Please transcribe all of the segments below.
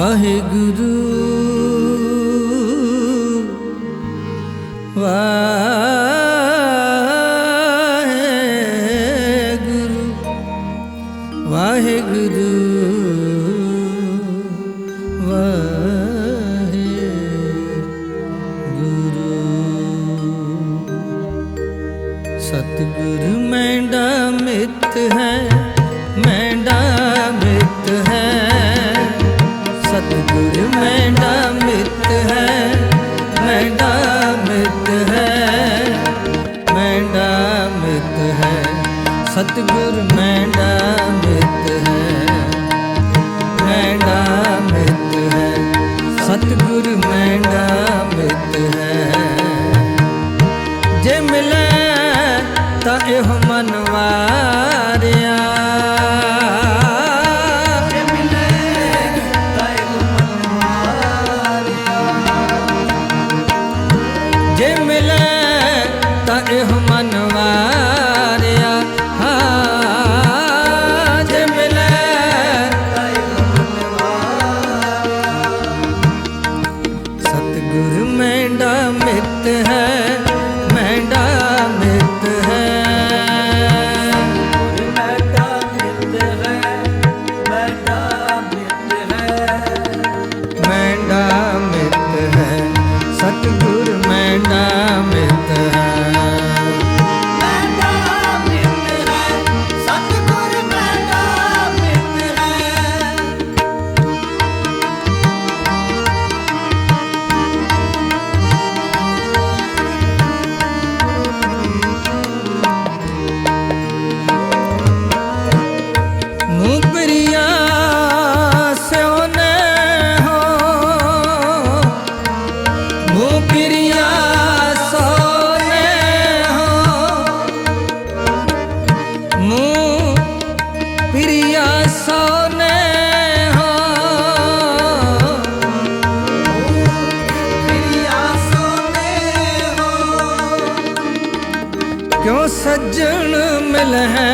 ਵਾਹਿਗੁਰੂ ਵਾ है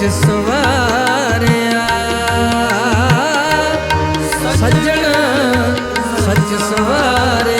ਵਿੱਚ ਸਵਾਰਿਆ। ਸੱਜਣ ਸੱਚ ਸਵਾਰਿਆ।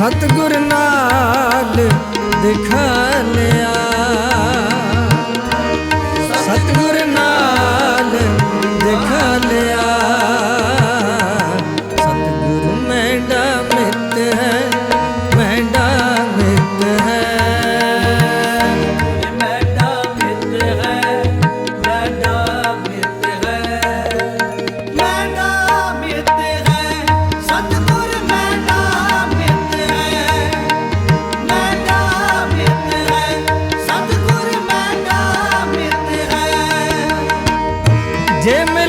ਸਤਗੁਰ ਨਾਲ ਦਿਖਾਨਿਆ ਸਤਗੁਰ ਨਾਲ ਦਿਖਾਨਿਆ Damn it.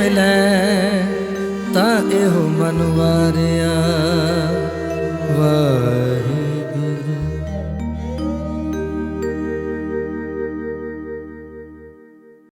ਮਿਲੈ ਤਾਂ ਇਹੋ ਮਨ ਵਾਰਿਆ